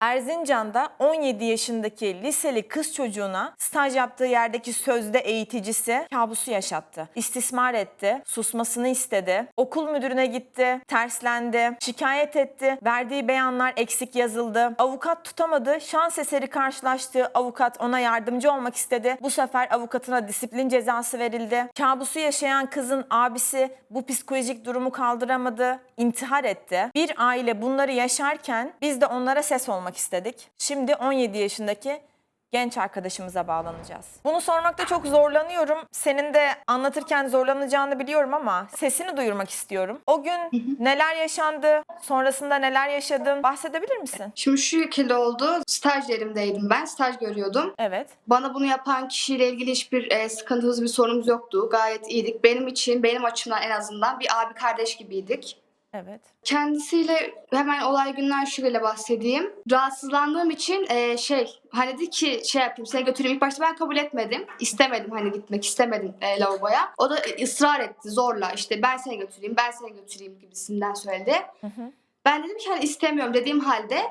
Erzincan'da 17 yaşındaki liseli kız çocuğuna staj yaptığı yerdeki sözde eğiticisi kabusu yaşattı. İstismar etti, susmasını istedi, okul müdürüne gitti, terslendi, şikayet etti, verdiği beyanlar eksik yazıldı. Avukat tutamadı, şans eseri karşılaştığı avukat ona yardımcı olmak istedi. Bu sefer avukatına disiplin cezası verildi. Kabusu yaşayan kızın abisi bu psikolojik durumu kaldıramadı, intihar etti. Bir aile bunları yaşarken biz de onlara ses olmak istedik. Şimdi 17 yaşındaki genç arkadaşımıza bağlanacağız. Bunu sormakta çok zorlanıyorum. Senin de anlatırken zorlanacağını biliyorum ama sesini duyurmak istiyorum. O gün neler yaşandı, sonrasında neler yaşadın bahsedebilir misin? Şimdi şu şekilde oldu. Staj yerimdeydim ben. Staj görüyordum. Evet. Bana bunu yapan kişiyle ilgili hiçbir e, sıkıntımız, bir sorunumuz yoktu. Gayet iyiydik. Benim için, benim açımdan en azından bir abi kardeş gibiydik. Evet. Kendisiyle hemen olay günden şöyle bahsedeyim. Rahatsızlandığım için e, şey hani dedi ki şey yapayım seni götüreyim. İlk başta ben kabul etmedim. İstemedim hani gitmek istemedim e, lavaboya. O da ısrar etti zorla işte ben seni götüreyim ben seni götüreyim gibisinden söyledi. Hı hı. Ben dedim ki hani istemiyorum dediğim halde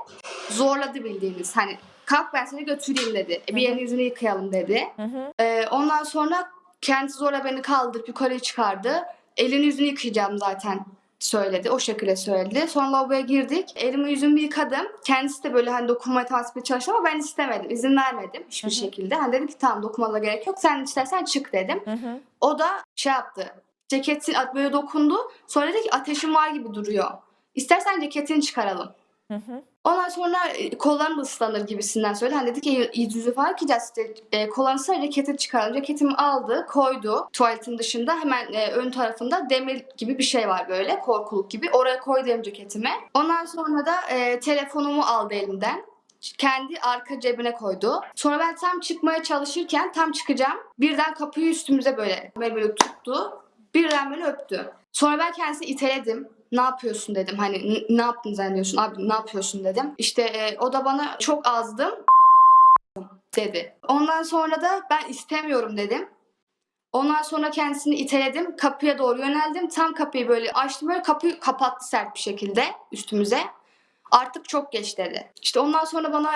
zorladı bildiğiniz hani kalk ben seni götüreyim dedi. E, bir yerini yüzünü yıkayalım dedi. Hı hı. Ee, ondan sonra kendisi zorla beni kaldırıp yukarıya çıkardı. Elini yüzünü yıkayacağım zaten söyledi. O şekilde söyledi. Sonra lavaboya girdik. Elimi yüzümü yıkadım. Kendisi de böyle hani dokunmaya tasvip çalıştı ama ben istemedim. İzin vermedim hiçbir şekilde. Hani dedim ki tamam dokunmana gerek yok. Sen istersen çık dedim. O da şey yaptı. Ceketin böyle dokundu. Sonra dedi ki ateşim var gibi duruyor. İstersen ceketini çıkaralım. Hı hı. Ondan sonra e, kollarım ıslanır gibisinden söyledi. Hani dedi ki yüz yüzü falan işte. E, kollarını sadece ceketi çıkaralım. Ceketimi aldı, koydu tuvaletin dışında. Hemen e, ön tarafında demir gibi bir şey var böyle. Korkuluk gibi. Oraya koydu benim ceketimi. Ondan sonra da e, telefonumu aldı elimden. Kendi arka cebine koydu. Sonra ben tam çıkmaya çalışırken tam çıkacağım. Birden kapıyı üstümüze böyle beni böyle tuttu. Birden beni öptü. Sonra ben kendisini iteledim. Ne yapıyorsun dedim. Hani "N- ne yaptın zannediyorsun abi ne yapıyorsun dedim. İşte e, o da bana çok azdım dedi. Ondan sonra da ben istemiyorum dedim. Ondan sonra kendisini iteledim. Kapıya doğru yöneldim. Tam kapıyı böyle açtım. Böyle kapıyı kapattı sert bir şekilde üstümüze. Artık çok geç dedi. İşte ondan sonra bana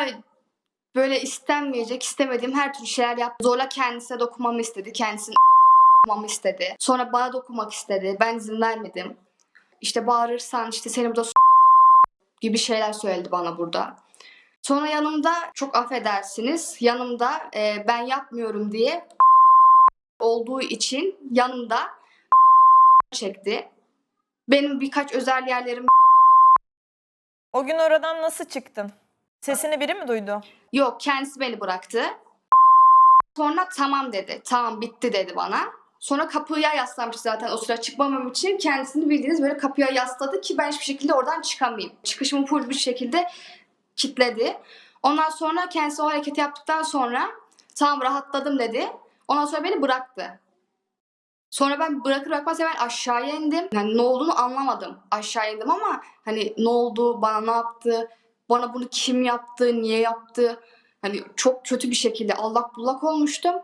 böyle istenmeyecek, istemediğim her türlü şeyler yaptı. Zorla kendisine dokunmamı istedi. Kendisini dokunmamı istedi. Sonra bana dokunmak istedi. Ben izin vermedim. İşte bağırırsan işte seni burada gibi şeyler söyledi bana burada. Sonra yanımda çok affedersiniz yanımda e, ben yapmıyorum diye olduğu için yanımda çekti. Benim birkaç özel yerlerim O gün oradan nasıl çıktın? Sesini biri mi duydu? yok kendisi beni bıraktı. Sonra tamam dedi. Tamam bitti dedi bana. Sonra kapıya yaslamış zaten o sıra çıkmamam için kendisini bildiğiniz böyle kapıya yasladı ki ben hiçbir şekilde oradan çıkamayayım. Çıkışımı full bir şekilde kilitledi. Ondan sonra kendisi o hareketi yaptıktan sonra tamam rahatladım dedi. Ondan sonra beni bıraktı. Sonra ben bırakır bırakmaz hemen aşağıya indim. Yani ne olduğunu anlamadım. Aşağı indim ama hani ne oldu, bana ne yaptı, bana bunu kim yaptı, niye yaptı. Hani çok kötü bir şekilde allak bullak olmuştum.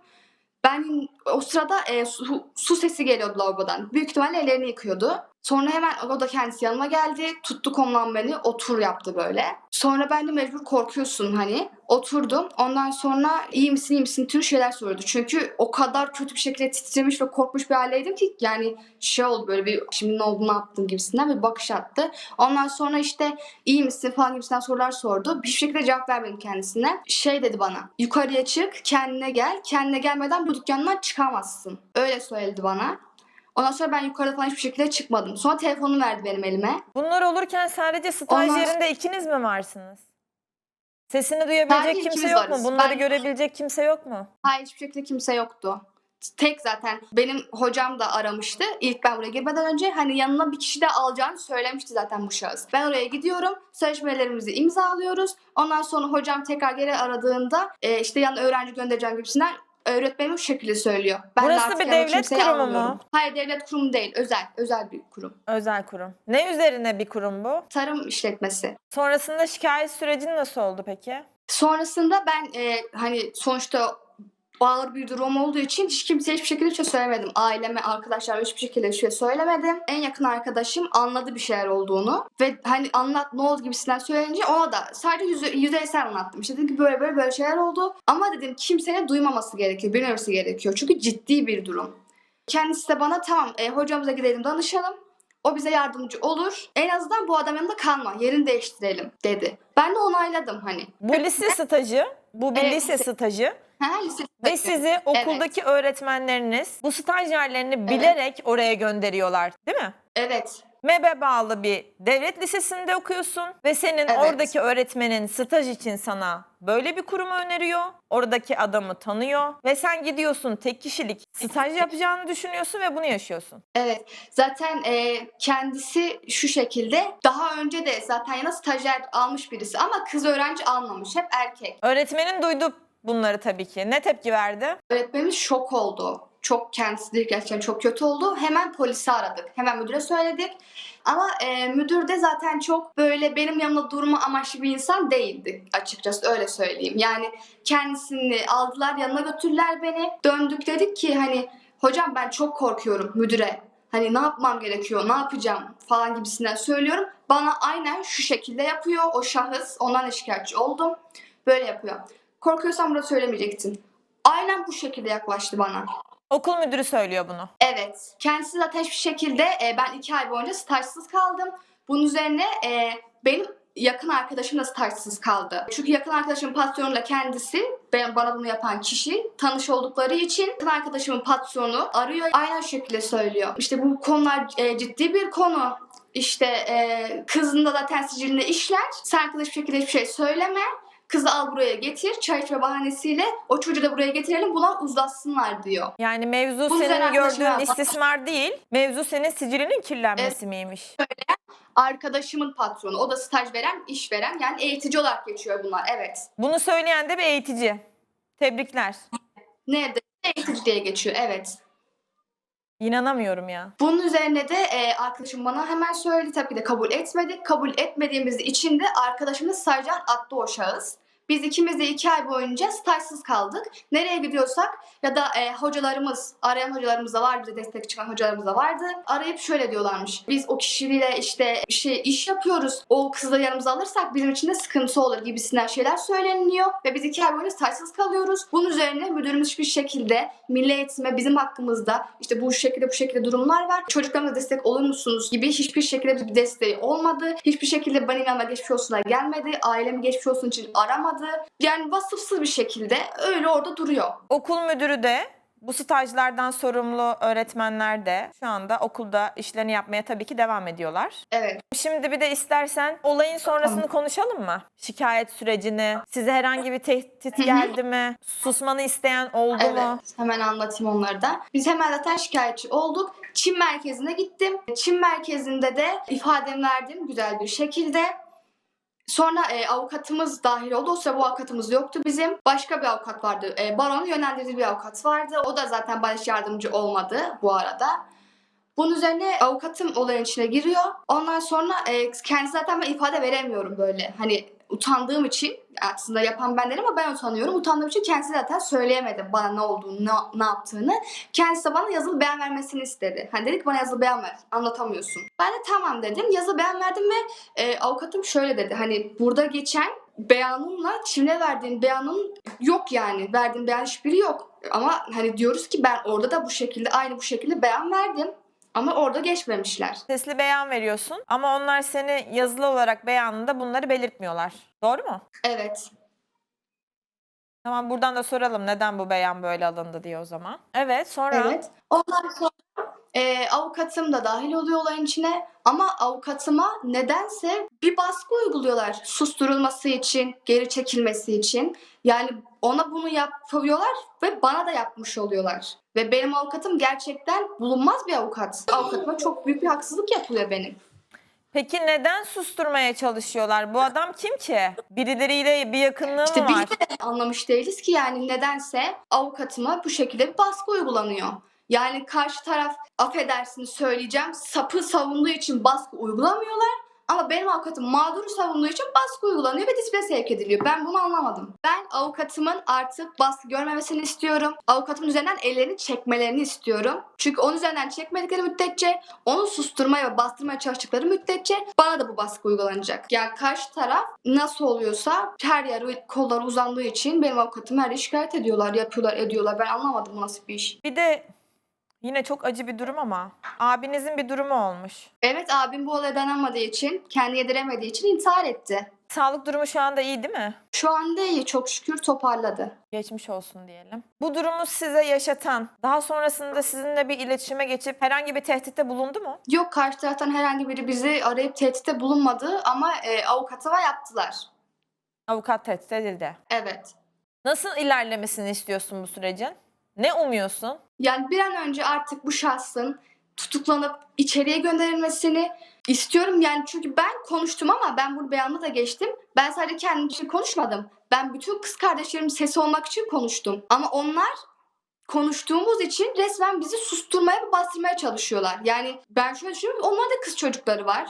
Ben o sırada e, su, su sesi geliyordu lavabodan. Büyük ihtimalle ellerini yıkıyordu. Sonra hemen o da kendisi yanıma geldi. Tuttu kolumdan beni. Otur yaptı böyle. Sonra ben de mecbur korkuyorsun hani. Oturdum. Ondan sonra iyi misin iyi misin tüm şeyler sordu. Çünkü o kadar kötü bir şekilde titremiş ve korkmuş bir haldeydim ki yani şey oldu böyle bir şimdi ne oldu ne yaptın gibisinden bir bakış attı. Ondan sonra işte iyi misin falan gibisinden sorular sordu. Bir şekilde cevap vermedim kendisine. Şey dedi bana yukarıya çık kendine gel. Kendine gelmeden bu dükkandan çıkamazsın. Öyle söyledi bana. Ondan sonra ben yukarıda falan hiçbir şekilde çıkmadım. Sonra telefonunu verdi benim elime. Bunlar olurken sadece staj Ondan- yerinde ikiniz mi varsınız? Sesini duyabilecek Sadece kimse ikimiz yok mu? varız. Bunları Ben- görebilecek kimse yok mu? Hayır hiçbir şekilde kimse yoktu. Tek zaten benim hocam da aramıştı. İlk ben buraya girmeden önce hani yanına bir kişi de alacağını söylemişti zaten bu şahıs. Ben oraya gidiyorum. Sözleşmelerimizi imzalıyoruz. Ondan sonra hocam tekrar geri aradığında e, işte yanına öğrenci göndereceğim gibisinden öğretmenim bu şekilde söylüyor. Ben de Burası artık bir devlet kimseyi kurumu mu? almıyorum. Hayır devlet kurumu değil. Özel. Özel bir kurum. Özel kurum. Ne üzerine bir kurum bu? Tarım işletmesi. Sonrasında şikayet sürecin nasıl oldu peki? Sonrasında ben e, hani sonuçta ağır bir durum olduğu için hiç kimseye hiçbir şekilde bir şey söylemedim. Aileme, arkadaşlarıma hiçbir şekilde bir şey söylemedim. En yakın arkadaşım anladı bir şeyler olduğunu ve hani anlat ne oldu gibisinden söyleyince ona da sadece yüze, yüzeysel anlattım. İşte dedim ki böyle böyle böyle şeyler oldu ama dedim kimsenin duymaması gerekiyor, bilmemesi gerekiyor. Çünkü ciddi bir durum. Kendisi de bana tamam e, hocamıza gidelim danışalım. O bize yardımcı olur. En azından bu adam yanında kalma. Yerini değiştirelim dedi. Ben de onayladım hani. Bu lise stajı, bu bir Evet, lise stajı Ha, lise ve sizi okuldaki öğretmenleriniz bu stajyerlerini bilerek oraya gönderiyorlar değil mi? Evet. MEB'e bağlı bir devlet lisesinde okuyorsun ve senin Evet. oradaki öğretmenin staj için sana böyle bir kurumu öneriyor. Oradaki adamı tanıyor ve sen gidiyorsun tek kişilik staj yapacağını düşünüyorsun ve bunu yaşıyorsun. Evet. Zaten e, kendisi şu şekilde daha önce de zaten yana stajyer almış birisi ama kız öğrenci almamış. Hep erkek. Öğretmenin duydu bunları tabii ki. Ne tepki verdi? Öğretmenimiz şok oldu. Çok kendisi gerçekten çok kötü oldu. Hemen polisi aradık. Hemen müdüre söyledik. Ama e, müdür de zaten çok böyle benim yanımda durma amaçlı bir insan değildi açıkçası öyle söyleyeyim. Yani kendisini aldılar yanına götürdüler beni. Döndük dedik ki hani hocam ben çok korkuyorum müdüre. Hani ne yapmam gerekiyor, ne yapacağım falan gibisinden söylüyorum. Bana aynen şu şekilde yapıyor o şahıs. Ondan da şikayetçi oldum. Böyle yapıyor. Korkuyorsan burada söylemeyecektin. Aynen bu şekilde yaklaştı bana. Okul müdürü söylüyor bunu. Evet. Kendisi zaten hiçbir şekilde e, ben iki ay boyunca stajsız kaldım. Bunun üzerine e, benim yakın arkadaşım da stajsız kaldı. Çünkü yakın arkadaşımın patronuyla kendisi ben, bana bunu yapan kişi tanış oldukları için yakın arkadaşımın patronu arıyor. Aynen şu şekilde söylüyor. İşte bu konular e, ciddi bir konu. İşte e, kızın da zaten sicilinde işler. Sen kıza hiçbir şekilde hiçbir şey söyleme. Kızı al buraya getir. Çay içme bahanesiyle o çocuğu da buraya getirelim. Bunlar uzlaşsınlar diyor. Yani mevzu Bunun senin gördüğün istismar değil. Mevzu senin sicilinin kirlenmesi miymiş? arkadaşımın patronu. O da staj veren, iş veren. Yani eğitici olarak geçiyor bunlar. Evet. Bunu söyleyen de bir eğitici. Tebrikler. Nerede? Eğitici diye geçiyor. Evet. İnanamıyorum ya. Bunun üzerine de e, arkadaşım bana hemen söyledi. Tabii ki de kabul etmedik. Kabul etmediğimiz için de arkadaşımı stajdan attı o şahıs. Biz ikimiz de iki ay boyunca stajsız kaldık. Nereye gidiyorsak ya da e, hocalarımız, arayan hocalarımız da var, destek çıkan hocalarımız da vardı. Arayıp şöyle diyorlarmış. Biz o kişiyle işte şey iş yapıyoruz. O da yanımıza alırsak bizim için de sıkıntı olur gibisinden şeyler söyleniliyor. Ve biz iki ay boyunca stajsız kalıyoruz. Bunun üzerine müdürümüz hiçbir şekilde milli eğitime bizim hakkımızda işte bu şekilde bu şekilde durumlar var. Çocuklarımıza destek olur musunuz gibi hiçbir şekilde bir desteği olmadı. Hiçbir şekilde benim yanıma geçmiş olsuna gelmedi. Ailemi geçmiş olsun için aramadı. Yani vasıfsız bir şekilde öyle orada duruyor. Okul müdürü de bu stajlardan sorumlu öğretmenler de şu anda okulda işlerini yapmaya tabii ki devam ediyorlar. Evet. Şimdi bir de istersen olayın sonrasını konuşalım mı? Şikayet sürecini, size herhangi bir tehdit geldi mi? Susmanı isteyen oldu mu? Evet, hemen anlatayım onları da. Biz hemen zaten şikayetçi olduk. Çin merkezine gittim. Çin merkezinde de ifademi verdim güzel bir şekilde. Sonra e, avukatımız dahil oldu. O sıra bu avukatımız yoktu bizim. Başka bir avukat vardı. E, baronun yönlendirdiği bir avukat vardı. O da zaten hiç yardımcı olmadı bu arada. Bunun üzerine avukatım olayın içine giriyor. Ondan sonra e, kendisi zaten ben ifade veremiyorum böyle. Hani utandığım için aslında yapan ben ama ben utanıyorum. Utandığım için kendisi zaten söyleyemedim bana ne olduğunu, ne, ne yaptığını. Kendisi de bana yazılı beyan vermesini istedi. Hani dedik bana yazılı beyan ver, anlatamıyorsun. Ben de tamam dedim. Yazılı beyan verdim ve e, avukatım şöyle dedi. Hani burada geçen beyanınla Çin'e verdiğin beyanın yok yani. Verdiğin beyan hiçbiri yok. Ama hani diyoruz ki ben orada da bu şekilde aynı bu şekilde beyan verdim. Ama orada geçmemişler. Sesli beyan veriyorsun ama onlar seni yazılı olarak beyanında bunları belirtmiyorlar. Doğru mu? Evet. Tamam buradan da soralım neden bu beyan böyle alındı diye o zaman. Evet sonra Evet. Ondan sonra e, avukatım da dahil oluyor olayın içine. Ama avukatıma nedense bir baskı uyguluyorlar. Susturulması için, geri çekilmesi için. Yani ona bunu yapıyorlar ve bana da yapmış oluyorlar. Ve benim avukatım gerçekten bulunmaz bir avukat. Avukatıma çok büyük bir haksızlık yapılıyor benim. Peki neden susturmaya çalışıyorlar? Bu adam kim ki? Birileriyle bir yakınlığı İşte mı var? de anlamış değiliz ki yani nedense avukatıma bu şekilde bir baskı uygulanıyor. Yani karşı taraf affedersiniz söyleyeceğim sapı savunduğu için baskı uygulamıyorlar Ama benim avukatım mağduru savunduğu için baskı uygulanıyor ve disipline sevk ediliyor. Ben bunu anlamadım. Ben avukatımın artık baskı görmemesini istiyorum. Avukatımın üzerinden ellerini çekmelerini istiyorum. Çünkü onun üzerinden çekmedikleri müddetçe, onu susturmaya ve bastırmaya çalıştıkları müddetçe bana da bu baskı uygulanacak. Yani karşı taraf nasıl oluyorsa her yer kolları uzandığı için benim avukatımı her yeri şikayet ediyorlar, yapıyorlar, ediyorlar. Ben anlamadım bu nasıl bir iş. Bir de yine çok acı bir durum ama abinizin bir durumu olmuş. Evet abim bu olaya dayanamadığı için, kendi yediremediği için intihar etti. Sağlık durumu şu anda iyi değil mi? Şu anda iyi çok şükür toparladı. Geçmiş olsun diyelim. Bu durumu size yaşatan, daha sonrasında sizinle bir iletişime geçip herhangi bir tehditte bulundu mu? Yok karşı taraftan herhangi biri bizi arayıp tehditte bulunmadı ama e, avukatıma yaptılar. Avukat tehdit edildi. Evet. Nasıl ilerlemesini istiyorsun bu sürecin? Ne umuyorsun? Yani bir an önce artık bu şahsın tutuklanıp içeriye gönderilmesini istiyorum. Yani çünkü ben konuştum ama ben bunu beyanla da geçtim. Ben sadece kendim için konuşmadım. Ben bütün kız kardeşlerimin sesi olmak için konuştum. Ama onlar konuştuğumuz için resmen bizi susturmaya ve bastırmaya çalışıyorlar. Yani ben şöyle düşünüyorum. Onların da kız çocukları var.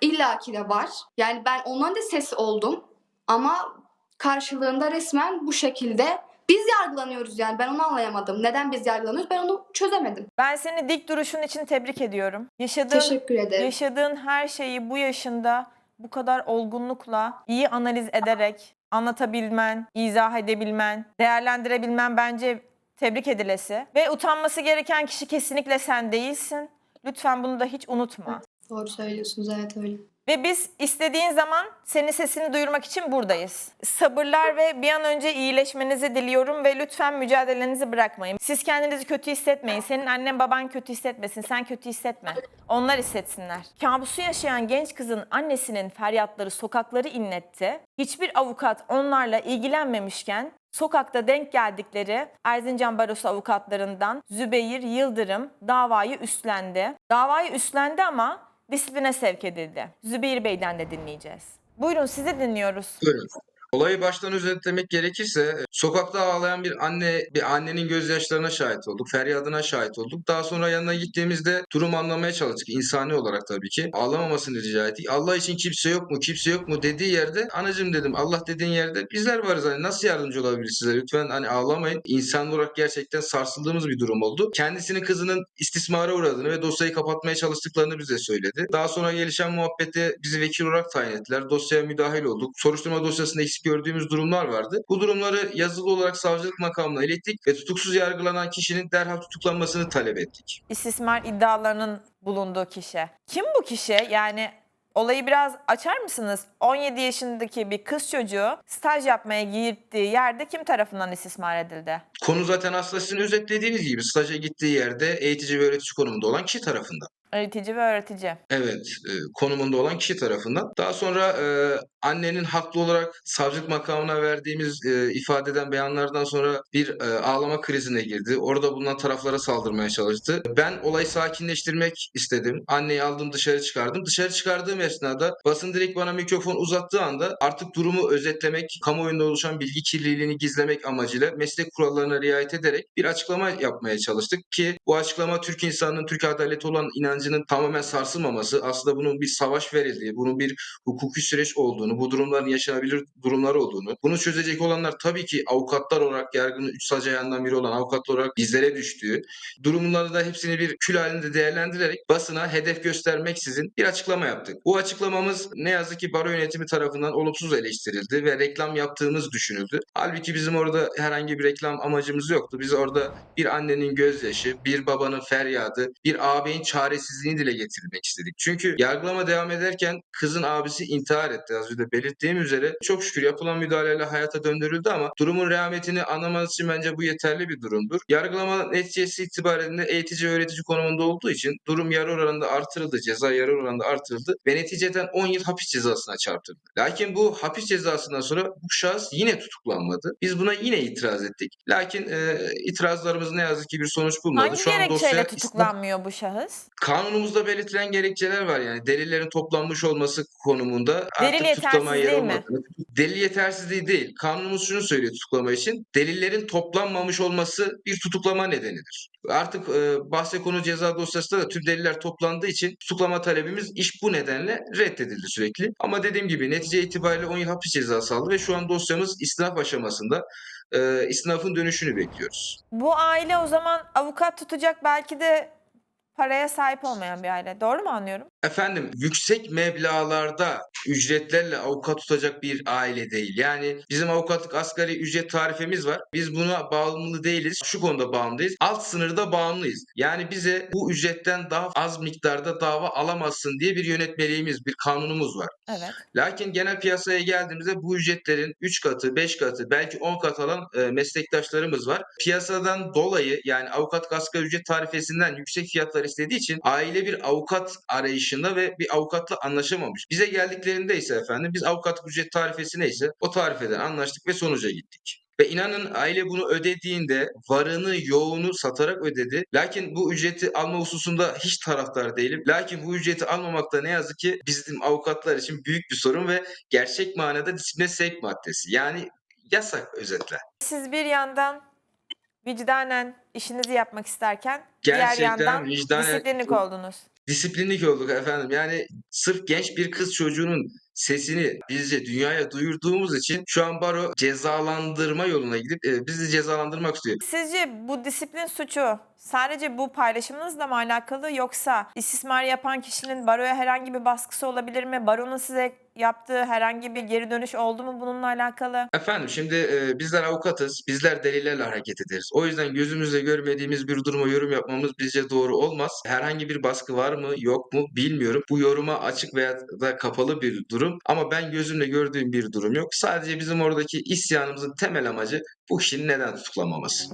İlla ki de var. Yani ben onların da sesi oldum. Ama karşılığında resmen bu şekilde biz yargılanıyoruz yani. Ben onu anlayamadım. Neden biz yargılanıyoruz? Ben onu çözemedim. Ben seni dik duruşun için tebrik ediyorum. Yaşadığın, Teşekkür ederim. yaşadığın her şeyi bu yaşında bu kadar olgunlukla, iyi analiz ederek anlatabilmen, izah edebilmen, değerlendirebilmen bence tebrik edilesi. Ve utanması gereken kişi kesinlikle sen değilsin. Lütfen bunu da hiç unutma. Doğru söylüyorsunuz. Evet öyle. Ve biz istediğin zaman senin sesini duyurmak için buradayız. Sabırlar ve bir an önce iyileşmenizi diliyorum ve lütfen mücadelenizi bırakmayın. Siz kendinizi kötü hissetmeyin. Senin annen baban kötü hissetmesin. Sen kötü hissetme. Onlar hissetsinler. Kabusu yaşayan genç kızın annesinin feryatları sokakları inletti. Hiçbir avukat onlarla ilgilenmemişken sokakta denk geldikleri Erzincan Barosu avukatlarından Zübeyir Yıldırım davayı üstlendi. Davayı üstlendi ama disipline sevk edildi. Zübeyir Bey'den de dinleyeceğiz. Buyurun sizi dinliyoruz. Buyurun. Olayı baştan özetlemek gerekirse sokakta ağlayan bir anne bir annenin gözyaşlarına şahit olduk. Feryadına şahit olduk. Daha sonra yanına gittiğimizde durumu anlamaya çalıştık. insani olarak tabii ki. Ağlamamasını rica ettik. Allah için kimse yok mu? Kimse yok mu dediği yerde anacım dedim. Allah dediğin yerde bizler varız. Hani nasıl yardımcı olabiliriz size? Lütfen hani ağlamayın. İnsan olarak gerçekten sarsıldığımız bir durum oldu. Kendisinin kızının istismara uğradığını ve dosyayı kapatmaya çalıştıklarını bize söyledi. Daha sonra gelişen muhabbette bizi vekil olarak tayin ettiler. Dosyaya müdahil olduk. Soruşturma dosyasında eksik gördüğümüz durumlar vardı. Bu durumları yazılı olarak savcılık makamına ilettik ve tutuksuz yargılanan kişinin derhal tutuklanmasını talep ettik. İstismar iddialarının bulunduğu kişi. Kim bu kişi? Yani olayı biraz açar mısınız? 17 yaşındaki bir kız çocuğu staj yapmaya gittiği yerde kim tarafından istismar edildi? Konu zaten aslında sizin özetlediğiniz gibi staja gittiği yerde eğitici ve öğretici konumunda olan kişi tarafından. Öğretici ve öğretici. Evet, e, konumunda olan kişi tarafından. Daha sonra e, annenin haklı olarak savcılık makamına verdiğimiz e, ifadeden beyanlardan sonra bir e, ağlama krizine girdi. Orada bulunan taraflara saldırmaya çalıştı. Ben olayı sakinleştirmek istedim. Anneyi aldım dışarı çıkardım. Dışarı çıkardığım esnada basın direkt bana mikrofon uzattığı anda artık durumu özetlemek, kamuoyunda oluşan bilgi kirliliğini gizlemek amacıyla meslek kurallarına riayet ederek bir açıklama yapmaya çalıştık ki bu açıklama Türk insanının Türk adaleti olan inancının tamamen sarsılmaması, aslında bunun bir savaş verildiği, bunun bir hukuki süreç olduğunu, bu durumların yaşanabilir durumlar olduğunu, bunu çözecek olanlar tabii ki avukatlar olarak yargının üç sac ayağından biri olan avukatlar olarak bizlere düştüğü, durumları da hepsini bir kül halinde değerlendirerek basına hedef göstermeksizin bir açıklama yaptık. Bu açıklamamız ne yazık ki baro yönetimi tarafından olumsuz eleştirildi ve reklam yaptığımız düşünüldü. Halbuki bizim orada herhangi bir reklam amacımız yoktu. Biz orada bir annenin gözyaşı, bir babanın feryadı, bir ağabeyin çaresizliğini dile getirmek istedik. Çünkü yargılama devam ederken kızın abisi intihar etti. Az önce belirttiğim üzere çok şükür yapılan müdahaleyle hayata döndürüldü ama durumun rehametini anlamanız için bence bu yeterli bir durumdur. Yargılama neticesi itibariyle eğitici öğretici konumunda olduğu için durum yarı oranında artırıldı, ceza yarı oranında artırıldı ve neticeden 10 yıl hapis cezasına çarptırıldı. Lakin bu hapis cezasından sonra bu şahıs yine tutuklanmadı. Biz buna yine itiraz ettik. Lakin e, itirazlarımız ne yazık ki bir sonuç bulmadı. Hangi Şu an gerekçeyle dosya tutuklanmıyor bu şahıs? kanun Kanunumuzda belirtilen gerekçeler var yani delillerin toplanmış olması konumunda Delil artık tutuklamaya yer yetersizliği mi? olmadığını. Delil yetersizliği değil. Kanunumuz şunu söylüyor tutuklama için. Delillerin toplanmamış olması bir tutuklama nedenidir. Artık e, bahse konu ceza dosyasında da tüm deliller toplandığı için tutuklama talebimiz iş bu nedenle reddedildi sürekli. Ama dediğim gibi netice itibariyle 10 yıl hapis cezası aldı ve şu an dosyamız istinaf aşamasında. E, istinafın dönüşünü bekliyoruz. Bu aile o zaman avukat tutacak belki de paraya sahip olmayan bir aile. Doğru mu anlıyorum? Efendim yüksek meblağlarda ücretlerle avukat tutacak bir aile değil. Yani bizim avukatlık asgari ücret tarifemiz var. Biz buna bağımlı değiliz. Şu konuda bağımlıyız. Alt sınırda bağımlıyız. Yani bize bu ücretten daha az miktarda dava alamazsın diye bir yönetmeliğimiz, bir kanunumuz var. Evet. Lakin genel piyasaya geldiğimizde bu ücretlerin 3 katı, 5 katı, belki 10 kat alan e, meslektaşlarımız var. Piyasadan dolayı yani avukat asgari ücret tarifesinden yüksek fiyatlar istediği için aile bir avukat arayışında ve bir avukatla anlaşamamış. Bize geldiklerinde ise efendim biz avukatlık ücret tarifesi neyse o tarifeden anlaştık ve sonuca gittik. Ve inanın aile bunu ödediğinde varını yoğunu satarak ödedi. Lakin bu ücreti alma hususunda hiç taraftar değilim. Lakin bu ücreti almamakta ne yazık ki bizim avukatlar için büyük bir sorun ve gerçek manada disipline sevk maddesi. Yani yasak özetle. Siz bir yandan vicdanen işinizi yapmak isterken diğer Gerçekten yandan vicdanen disiplinlik oldunuz. Disiplinlik olduk efendim. Yani sırf genç bir kız çocuğunun sesini bizce dünyaya duyurduğumuz için şu an baro cezalandırma yoluna gidip e, bizi cezalandırmak istiyor. Sizce bu disiplin suçu sadece bu paylaşımınızla mı alakalı yoksa istismar yapan kişinin baroya herhangi bir baskısı olabilir mi? Baronun size yaptığı herhangi bir geri dönüş oldu mu bununla alakalı? Efendim şimdi e, bizler avukatız, bizler delillerle hareket ederiz. O yüzden gözümüzle görmediğimiz bir duruma yorum yapmamız bizce doğru olmaz. Herhangi bir baskı var mı yok mu bilmiyorum. Bu yoruma açık veya da kapalı bir durum ama ben gözümle gördüğüm bir durum yok. Sadece bizim oradaki isyanımızın temel amacı bu kişinin neden tutuklanmaması.